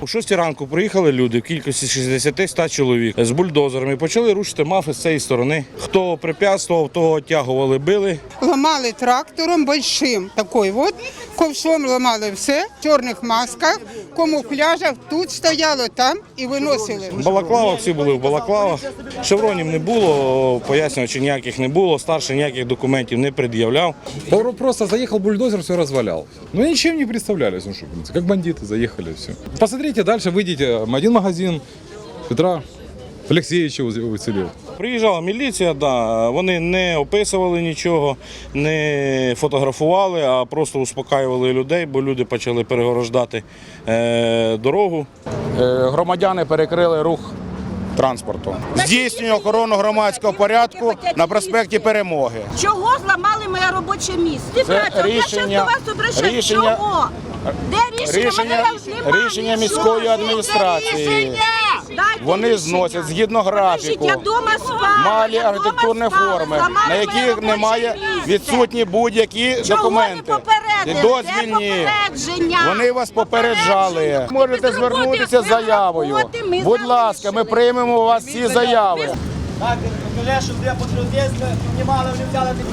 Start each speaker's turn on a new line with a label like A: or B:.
A: У 6 ранку приїхали люди в кількості 60-100 чоловік з бульдозерами. Почали рушити мафи з цієї сторони. Хто препятствував, того тягували, били.
B: Ламали трактором большим такий от ковшом ломали все, в чорних масках, камуфляжах, тут стояло там і виносили.
A: В балаклавах всі були в балаклавах. Шевронів не було, пояснювачів ніяких не було, старший ніяких документів не пред'являв.
C: Про- Просто заехал бульдозер, все развалял. Ну ничем не представлялись, ну что, как бандиты заехали, все. Посмотрите, дальше выйдите, один магазин Петра Алексеевича уз- уцелел.
A: Приїжджала міліція, да, вони не описували нічого, не фотографували, а просто успокаювали людей, бо люди почали перегорождати е, дорогу.
D: Е, громадяни перекрили рух транспорту. Здійснює охорону громадського порядку на проспекті Перемоги.
E: Чого зламали моє робоче місце?
D: Це рішення- рішення-
E: Чого? Де рішення?
D: Рішення, рішення міської адміністрації.
E: Дайте
D: Вони
E: рішення.
D: зносять згідно
E: Покажіть,
D: графіку.
E: я дома спала.
D: Малі
E: я дома
D: архітектурні
E: спала,
D: форми,
E: зламали
D: на
E: моє
D: яких
E: робоче
D: немає
E: місце.
D: відсутні будь-які
E: Чого
D: документи.
E: не попередили?
D: Дозвільні.
E: Де попередження?
D: Вони вас попереджали.
E: Попередження.
D: Можете
E: Без роботи,
D: звернутися з
E: без
D: заявою.
E: роботи ми
D: Будь ласка, ми
E: залишили.
D: приймемо у вас ці заяви.
F: Так, коли що для патріотизму піднімали, вони взяли такі.